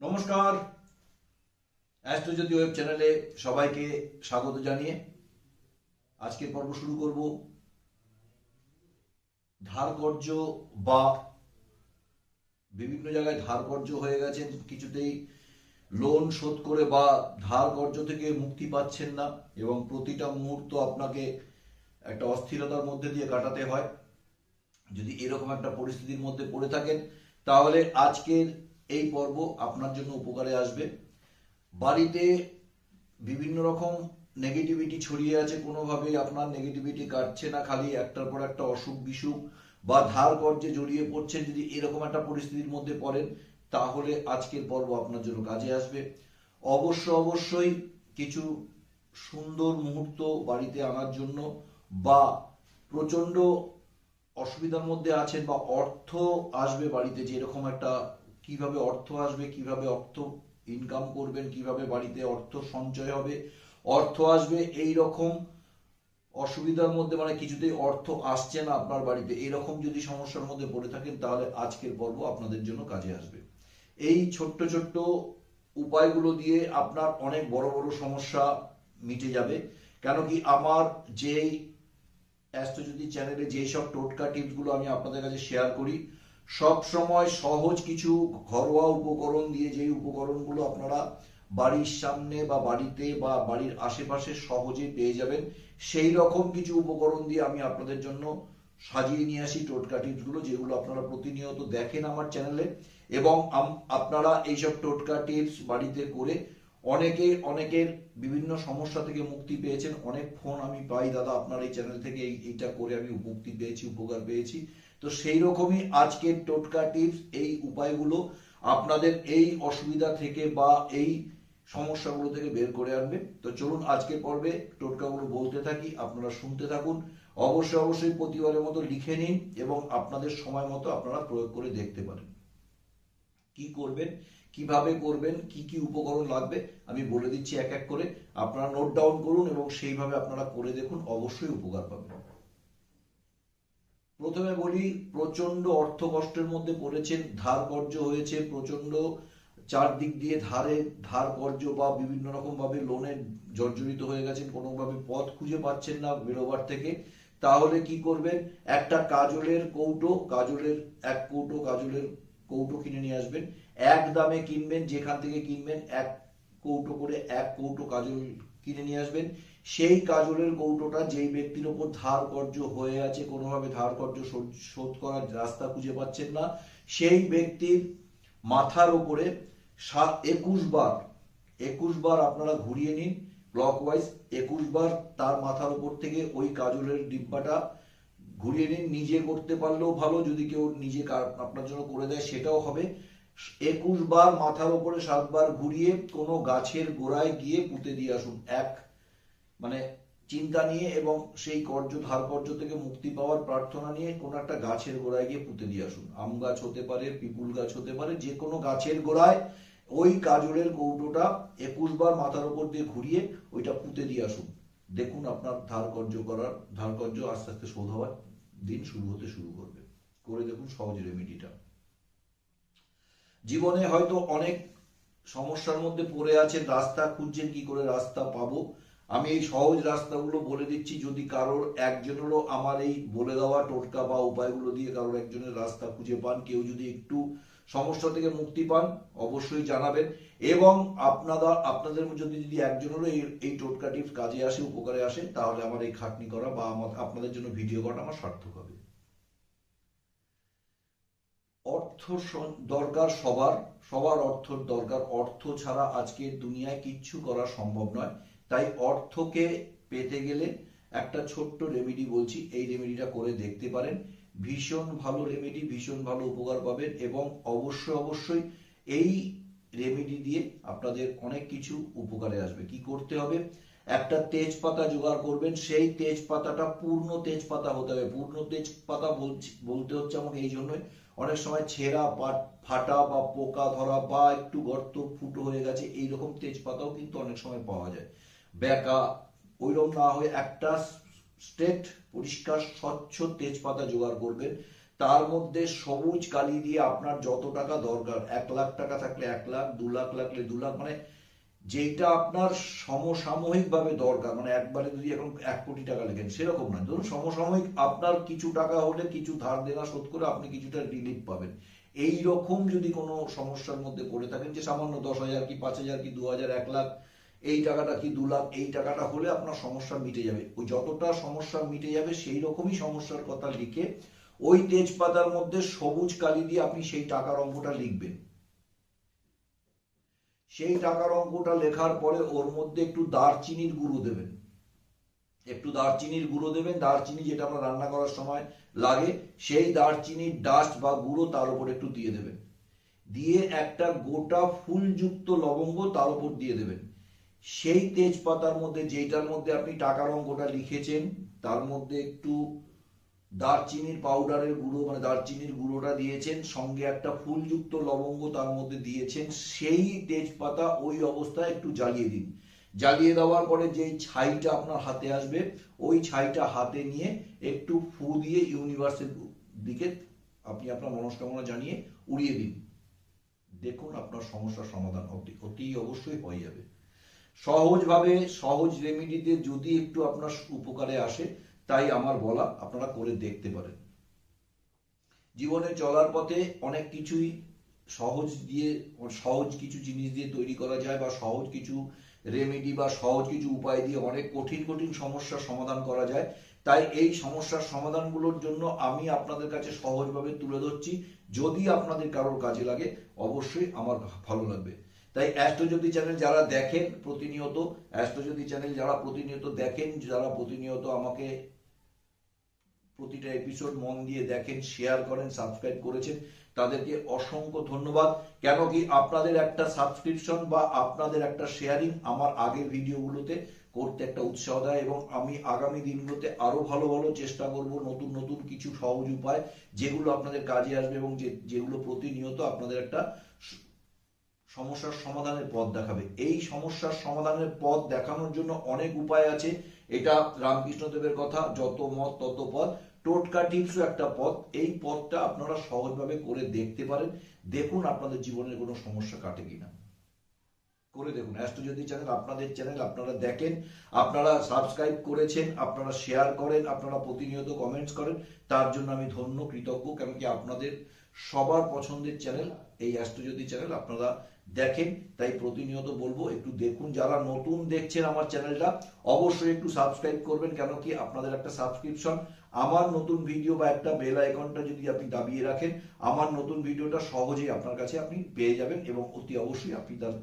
নমস্কার। অ্যাস্ট্রোজ্যোতি ওয়েব চ্যানেলে সবাইকে স্বাগত জানিয়ে আজকের পর্ব শুরু করব। ধারকর্য বা বিভিন্ন জায়গায় ধারকর্য হয়ে গেছেন, কিছুতেই লোন শোধ করে বা ধার কর্য থেকে মুক্তি পাচ্ছেন না এবং প্রতিটা মুহূর্ত আপনাকে একটা অস্থিরতার মধ্যে দিয়ে কাটাতে হয়। যদি এরকম একটা পরিস্থিতির মধ্যে পড়ে থাকেন, তাহলে আজকের এই পর্ব আপনার জন্য উপকারে আসবে। বাড়িতে বিভিন্ন রকম নেগেটিভিটি ছড়িয়ে আছে কোনোভাবে আপনার নেগেটিভিটি কাটছে না, খালি একটার পর একটা অসুখ বিসুখ বা ধার কর্যে জড়িয়ে পড়ছেন যদি এরকম একটা পরিস্থিতির মধ্যে পড়েন, তাহলে আজকের পর্ব আপনার জন্য কাজে আসবে। অবশ্য অবশ্যই কিছু সুন্দর মুহূর্ত বাড়িতে আনার জন্য বা প্রচণ্ড অসুবিধার মধ্যে আছেন বা অর্থ আসবে বাড়িতে যে এরকম একটা কীভাবে অর্থ আসবে, কীভাবে অর্থ ইনকাম করবেন, কীভাবে বাড়িতে অর্থ সঞ্চয় হবে, অর্থ আসবে এই রকম অসুবিধার মধ্যে মানে কিছুতেই অর্থ আসছে না আপনার বাড়িতে এরকম যদি সমস্যার মধ্যে পড়ে থাকেন, তাহলে আজকের পর্ব আপনাদের জন্য কাজে আসবে। এই ছোট্ট ছোট্ট উপায়গুলো দিয়ে আপনার অনেক বড় বড় সমস্যা মিটে যাবে। কেন কি আমার যেই অ্যাস্ট্রোজ্যোতি চ্যানেলে যেই সব টোটকা টিপসগুলো আমি আপনাদের কাছে শেয়ার করি সব সময় সহজ কিছু ঘরোয়া উপকরণ দিয়ে যেই উপকরণগুলো আপনারা বাড়ির সামনে বা বাড়িতে বা বাড়ির আশেপাশে সহজে পেয়ে যাবেন, সেই রকম কিছু উপকরণ দিয়ে আমি আপনাদের জন্য সাজিয়ে নিয়ে আসি টোটকা টিপসগুলো যেগুলো আপনারা প্রতিনিয়ত দেখেন আমার চ্যানেলে। এবং আপনারা এইসব টোটকা টিপস বাড়িতে করে অনেকে, অনেকের বিভিন্ন সমস্যা থেকে মুক্তি পেয়েছেন। অনেক ফোন আমি পাই, দাদা, আপনার এই চ্যানেল থেকে এই- এইটা করে আমি মুক্তি পেয়েছি, উপকার পেয়েছি। তো সেই রকমই আজকের টোটকা টিপস, এই উপায়গুলো আপনাদের এই অসুবিধা থেকে বা এই সমস্যাগুলো থেকে বের করে আনবে। তো চলুন আজকের পর্বে টোটকাগুলো বলতে থাকি, আপনারা শুনতে থাকুন। অবশ্যই অবশ্যই প্রতিবারের মতো লিখে নিন এবং আপনাদের সময় মতো আপনারা প্রয়োগ করে দেখতে পারেন। কি করবেন, কীভাবে করবেন, কি কি উপকরণ লাগবে, আমি বলে দিচ্ছি এক এক করে। আপনারা নোট ডাউন করুন এবং সেইভাবে আপনারা করে দেখুন, অবশ্যই উপকার পাবেন। প্রথমে বলি প্রচণ্ড অর্থ কষ্টের মধ্যে পড়েছেন, ধার কর্য হয়েছে প্রচণ্ড চারদিক দিয়ে ধারে ধার কর্য বা বিভিন্ন রকম ভাবে লোনের জর্জরিত হয়ে গেছেন, কোনোভাবে পথ খুঁজে পাচ্ছেন না বেরোবার থেকে। তাহলে কি করবেন? একটা কাজলের কৌটো, কাজলের এক কৌটো, কাজলের কৌটো কিনে নিয়ে আসবেন। এক দামে কিনবেন, যেখান থেকে কিনবেন, এক কৌটো করে এক কৌটো কাজল কিনে নিয়ে আসবেন। সেই কাজলের কৌটোটা যেই ব্যক্তির ওপর ধার কর্য হয়ে আছে, কোনোভাবে ধার কর্য শোধ- করার রাস্তা খুঁজে পাচ্ছেন না। সেই ব্যক্তির মাথার উপরে সাত একুশ বার একুশ বার আপনারা ঘুরিয়ে নিন ক্লকওয়াইজ একুশ বার তার মাথার উপর থেকে ওই কাজলের ডিব্বাটা ঘুরিয়ে নিন। নিজে করতে পারলেও ভালো, যদি কেউ নিজে আপনার জন্য করে দেয় সেটাও হবে। একুশ বার মাথার উপরে সাতবার ঘুরিয়ে কোনো গাছের গোড়ায় গিয়ে পুঁতে দিয়ে আসুন। এক মানে চিন্তা নিয়ে এবং সেই কর্য ধার কর্য থেকে মুক্তি পাওয়ার প্রার্থনা নিয়ে কোনো একটা গাছের গোড়ায় গিয়ে পুঁতে দিয়ে আসুন। আম গাছ হতে পারে, পিপুল গাছ হতে পারে, যে কোনো গাছের গোড়ায় ওই কাজলের কৌটোটা একুশ বার মাথার উপর দিয়ে ঘুরিয়ে ওইটা পুঁতে দিয়ে আসুন। দেখুন আপনার ধার কর্য করার ধার কর্য আস্তে আস্তে শোধ হওয়ার দিন শুরু হতে শুরু করবে। করে দেখুন সহজ রেমিডিটা। জীবনে হয়তো অনেক সমস্যার মধ্যে পড়ে আছেন রাস্তা খুঁজছেন কি করে রাস্তা পাবো আমি এই সহজ রাস্তাগুলো বলে দিচ্ছি, যদি কারোর একজনেরও আমার এই বলে দেওয়া টোটকা বা উপায়গুলো দিয়ে কারোর একজনের রাস্তা খুঁজে পান, কেউ যদি একটু সমস্যা থেকে মুক্তি পান, অবশ্যই জানাবেন। এবং আপনারা আপনাদের যদি যদি একজনেরও এই এই টোটকা টিপস কাজে আসে, উপকারে আসে, তাহলে আমার এই খাটনি করা বা আমার, আপনাদের জন্য ভিডিও করা আমার সার্থক হবে। অর্থ দরকার সবার সবার অর্থ দরকার। অর্থ ছাড়া আজকের দুনিয়ায় কিচ্ছু করা সম্ভব নয়। তাই অর্থকে পেতে গেলে একটা ছোট্ট রেমেডি বলছি, এই রেমেডিটা করে দেখতে পারেন। ভীষণ ভালো রেমেডি ভীষণ ভালো উপকার পাবেন এবং অবশ্যই অবশ্যই এই রেমেডি দিয়ে আপনাদের অনেক কিছু উপকারে আসবে। কি করতে হবে? একটা তেজপাতা জোগাড় করবেন, সেই তেজপাতাটা পূর্ণ তেজপাতা হতে হবে। পূর্ণ তেজপাতা বলতে হচ্ছে আমাকে এই জন্যই। অনেক সময় ছেঁড়া ফাটা বা পোকা ধরা বা একটু গর্ত ফুটো হয়ে গেছে, এইরকম তেজপাতাও কিন্তু অনেক সময় পাওয়া যায়। বেকা ওইরকম না হয়ে একটা স্ট্রেট পরিষ্কার, স্বচ্ছ তেজপাতা জোগাড় করবেন। তার মধ্যে সবুজ কালি দিয়ে আপনার যত টাকা দরকার, এক লাখ টাকা থাকলে এক লাখ, দু লাখ লাগলে দু লাখ মানে যেটা আপনার সমসাময়িকভাবে দরকার মানে একবারে যদি এখন এক কোটি টাকা লেখেন, সেরকম নয়। ধরুন সমসাময়িক আপনার কিছু টাকা হলে কিছু ধার দেনা শোধ করে আপনি কিছুটা রিলিফ পাবেন। এই রকম যদি কোনো সমস্যার মধ্যে পড়ে থাকেন, যে সামান্য দশ হাজার কি পাঁচ হাজার কি দু হাজার, এক লাখ এই টাকাটা কি দু লাখ এই টাকাটা হলে আপনার সমস্যা মিটে যাবে। ওই যতটা সমস্যা মিটে যাবে, সেই রকমই সমস্যার কথা লিখে ওই তেজপাতার মধ্যে সবুজ কালি দিয়ে আপনি সেই টাকার অঙ্কটা লিখবেন। সেই টাকার অঙ্কটা লেখার পরে ওর মধ্যে একটু দারচিনির গুঁড়ো দেবেন। একটু দারচিনির গুঁড়ো দেবেন, দারচিনি যেটা আমরা রান্না করার সময় লাগে, সেই দারচিনির ডাস্ট বা গুঁড়ো তার উপর একটু দিয়ে দেবেন। দিয়ে একটা গোটা ফুলযুক্ত লবঙ্গ তার উপর দিয়ে দেবেন। সেই তেজপাতার মধ্যে যেটার মধ্যে আপনি টাকার অঙ্কটা লিখেছেন, তার মধ্যে একটু দারচিনির পাউডারের গুঁড়ো মানে দারচিনির গুঁড়োটা দিয়েছেন, সঙ্গে একটা ফুলযুক্ত লবঙ্গ তার মধ্যে দিয়েছেন, সেই তেজপাতা ওই অবস্থায় একটু জ্বালিয়ে দিন। জ্বালিয়ে দেওয়ার পরে যেই ছাইটা আপনার হাতে আসবে, ওই ছাইটা হাতে নিয়ে একটু ফু দিয়ে ইউনিভার্সের দিকে আপনি আপনার মনস্কামনা জানিয়ে উড়িয়ে দিন। দেখুন আপনার সমস্যার সমাধান অতি অতি অবশ্যই হয়ে যাবে। সহজভাবে, সহজ রেমিডিতে যদি একটু আপনার উপকারে আসে, তাই আমার বলা আপনারা করে দেখতে পারেন। জীবনে চলার পথে অনেক কিছুই সহজ দিয়ে, সহজ কিছু জিনিস দিয়ে তৈরি করা যায় বা সহজ কিছু রেমেডি বা সহজ কিছু উপায় দিয়ে অনেক কঠিন কঠিন সমস্যার সমাধান করা যায়। তাই এই সমস্যার সমাধানগুলোর জন্য আমি আপনাদের কাছে সহজভাবে তুলে ধরছি। যদি আপনাদের কারোর কাজে লাগে, অবশ্যই আমার ভালো লাগবে। তাই অ্যাস্ট্রোজ্যোতি চ্যানেল যারা দেখেন প্রতিনিয়ত অ্যাস্ট্রোজ্যোতি চ্যানেল যারা প্রতিনিয়ত দেখেন, যারা প্রতিনিয়ত আমাকে প্রতিটা এপিসোড মন দিয়ে দেখেন শেয়ার করেন সাবস্ক্রাইব করেছেন, তাদেরকে অসংখ্য ধন্যবাদ। কেন কি আপনাদের একটা সাবস্ক্রিপশন বা আপনাদের একটা শেয়ারিং আমার আগের ভিডিওগুলোতে করতে একটা উৎসাহ দেয় এবং আমি আগামী দিনগুলোতে আরও ভালো ভালো চেষ্টা করব নতুন নতুন কিছু সহজ উপায় যেগুলো আপনাদের কাজে আসবে এবং যেগুলো প্রতিনিয়ত আপনাদের একটা সমস্যার সমাধানের পথ দেখাবে। এই সমস্যার সমাধানের পথ দেখানোর জন্য অনেক উপায় আছে। এটা রামকৃষ্ণ দেবের কথা, যত মত তত পথ। টোটকা টিপসও একটা পথ। এই পথটা আপনারা সহজভাবে করে দেখতে পারেন। দেখুন আপনাদের জীবনের কোনো সমস্যা কাটে কিনা। করে দেখুন। অ্যাস্ট্রোজ্যোতি চ্যানেল, আপনাদের চ্যানেল, আপনারা দেখেন, আপনারা সাবস্ক্রাইব করেছেন, আপনারা শেয়ার করেন, আপনারা প্রতিনিয়ত কমেন্টস করেন। তার জন্য আমি ধন্য, কৃতজ্ঞ। কেন কি আপনাদের সবার পছন্দের চ্যানেল, এই অ্যাস্ট্রোজ্যোতি চ্যানেল, আপনারা দেখেন, তাই প্রতিনিয়ত বলব, একটু দেখুন, যারা নতুন দেখছেন আমার চ্যানেলটা, অবশ্যই একটু সাবস্ক্রাইব করবেন, কেন কি আপনাদের একটা সাবস্ক্রিপশন আমার নতুন ভিডিও বা একটা বেল আইকনটা যদি আপনি দাবিয়ে রাখেন, আমার নতুন ভিডিওটা সহজেই আপনার কাছে আপনি পেয়ে যাবেন এবং অতি অবশ্যই আপনি তার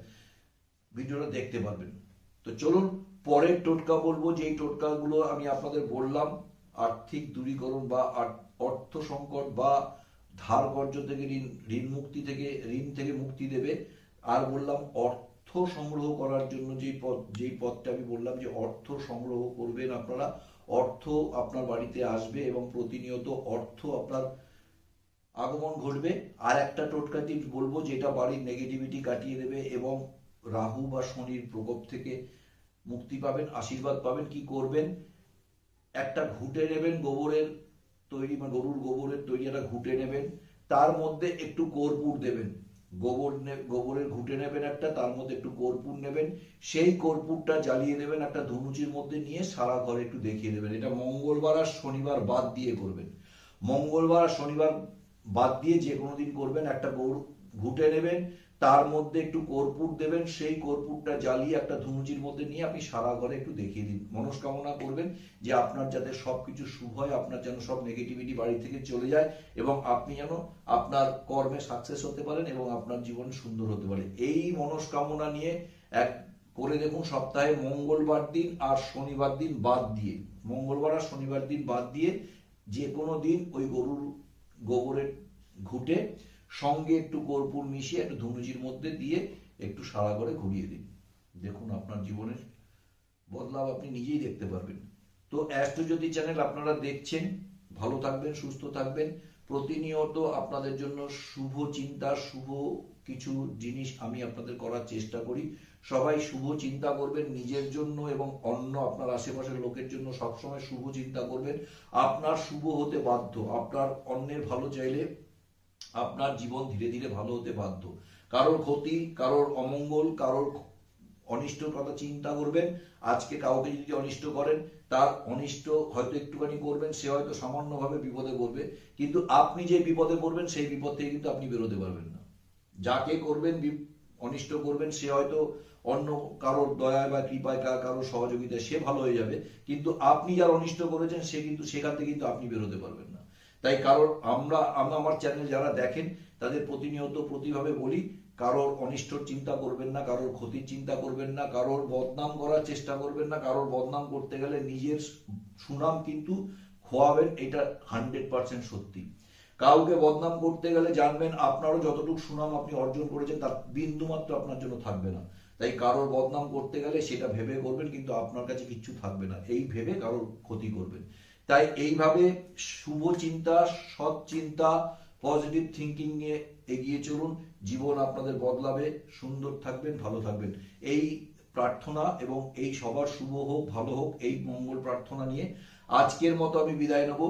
ভিডিওটা দেখতে পারবেন। তো চলুন, পরের টোটকা বলব, যেই টোটকাগুলো আমি আপনাদের বললাম, আর্থিক দূরীকরণ বা অর্থ সংকট বা ধার কর্য থেকে ঋণ ঋণ মুক্তি থেকে, ঋণ থেকে মুক্তি দেবে আর বললাম অর্থ সংগ্রহ করার জন্য যেই পথ যেই পথটা আমি বললাম যে অর্থ সংগ্রহ করবেন আপনারা, অর্থ আপনার বাড়িতে আসবে এবং প্রতিনিয়ত অর্থ আপনার আগমন ঘটবে। আর একটা টোটকা টিপস বলব, যেটা বাড়ির নেগেটিভিটি কাটিয়ে দেবে এবং রাহু বা শনির প্রকোপ থেকে মুক্তি পাবেন, আশীর্বাদ পাবেন, কি করবেন? একটা ঘুটে নেবেন গোবরের তৈরি মানে গরুর গোবরের তৈরি একটা ঘুটে নেবেন, তার মধ্যে একটু কর্পূর দেবেন। গোবর গোবরের ঘুটে নেবেন একটা, তার মধ্যে একটু কর্পূর নেবেন। সেই কর্পূরটা জ্বালিয়ে দেবেন একটা ধনুচির মধ্যে নিয়ে, সারা ঘরে একটু দেখিয়ে দেবেন। এটা মঙ্গলবার আর শনিবার বাদ দিয়ে করবেন। মঙ্গলবার আর শনিবার বাদ দিয়ে যে কোনো দিন করবেন, একটা গরু ঘুটে নেবেন তার মধ্যে একটু কর্পূর দেবেন, সেই কর্পূরটা জ্বালিয়ে একটা ধনুচির মধ্যে নিয়ে আপনি সারা ঘরে একটু দেখিয়ে দিন। মনস্কামনা করবেন যে আপনার যাতে সবকিছু শুভ হয়, আপনার যেন সব নেগেটিভিটি বাড়ি থেকে চলে যায় এবং আপনি যেন আপনার কর্মে সাকসেস হতে পারেন এবং আপনার জীবন সুন্দর হতে পারে। এই মনস্কামনা নিয়ে এক করে দেখুন, সপ্তাহে মঙ্গলবার দিন আর শনিবার দিন বাদ দিয়ে, মঙ্গলবার আর শনিবার দিন বাদ দিয়ে যে কোনো দিন ওই গরুর গোবরের ঘুটে সঙ্গে একটু কর্পূর মিশিয়ে একটু ধনুচির মধ্যে দিয়ে একটু সারা করে ঘুরিয়ে দিন। দেখুন আপনার জীবনের বদলাও আপনি নিজেই দেখতে পারবেন। তো অ্যাস্ট্রোজ্যোতি চ্যানেল আপনারা দেখছেন, ভালো থাকবেন, সুস্থ থাকবেন। প্রতিনিয়ত আপনাদের জন্য শুভ চিন্তা, শুভ কিছু জিনিস আমি আপনাদের করার চেষ্টা করি। সবাই শুভ চিন্তা করবেন নিজের জন্য এবং অন্য আপনার আশেপাশের লোকের জন্য সবসময় শুভ চিন্তা করবেন। আপনার শুভ হতে বাধ্য। আপনার অন্যের ভালো চাইলে আপনার জীবন ধীরে ধীরে ভালো হতে বাধ্য। কারোর ক্ষতি, কারোর অমঙ্গল, কারোর অনিষ্টর কথা চিন্তা করবেন। আজকে কাউকে যদি অনিষ্ট করেন, তার অনিষ্ট হয়তো একটুখানি করবেন, সে হয়তো সামান্যভাবে বিপদে পড়বে। কিন্তু আপনি যে বিপদে পড়বেন, সেই বিপদ থেকে কিন্তু আপনি বেরোতে পারবেন না। যাকে করবেন অনিষ্ট করবেন, সে হয়তো অন্য কারোর দয়ায় বা কৃপায়, কা- কারোর সহযোগিতায় সে ভালো হয়ে যাবে। কিন্তু আপনি যার অনিষ্ট করেছেন, সে কিন্তু সেখান থেকে কিন্তু আপনি বেরোতে পারবেন না। তাই কারোর আমরা আমরা আমার চ্যানেল যারা দেখেন, তাদের প্রতিনিয়ত প্রতিভাবে বলি, কারোর অনিষ্টর চিন্তা করবেন না, কারোর ক্ষতির চিন্তা করবেন না, কারোর বদনাম করার চেষ্টা করবেন না, কারোর বদনাম করতে গেলে নিজের সুনাম কিন্তু খোয়াবেন, এটা হান্ড্রেড পার্সেন্ট সত্যি। কাউকে বদনাম করতে গেলে জানবেন আপনারও যতটুকু সুনাম আপনি অর্জন করেছেন, তার বিন্দু মাত্র আপনার জন্য থাকবে না। তাই কারোর বদনাম করতে গেলে সেটা ভেবে করবেন, কিন্তু আপনার কাছে কিচ্ছু থাকবে না। এই ভেবে কারোর ক্ষতি করবেন। তাই এইভাবে শুভ চিন্তা, সৎ চিন্তা পজিটিভ থিঙ্কিং নিয়ে এগিয়ে চলুন। জীবন আপনাদের বদলাবে, সুন্দর থাকবেন, ভালো থাকবেন। এই প্রার্থনা এবং এই সবার শুভ হোক, ভালো হোক, এই মঙ্গল প্রার্থনা নিয়ে আজকের মতো আমি বিদায় নেব।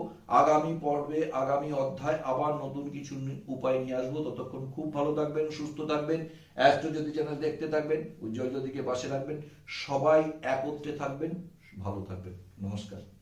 আগামী পর্বে, আগামী অধ্যায় আবার নতুন কিছু উপায় নিয়ে আসব। ততক্ষণ খুব ভালো থাকবেন, সুস্থ থাকবেন অ্যাস্ট্রো জ্যোতি চ্যানেল দেখতে থাকবেন, উজ্জ্বল জ্যোতিকে পাশে রাখবেন। সবাই একত্রে থাকবেন, ভালো থাকবেন। নমস্কার।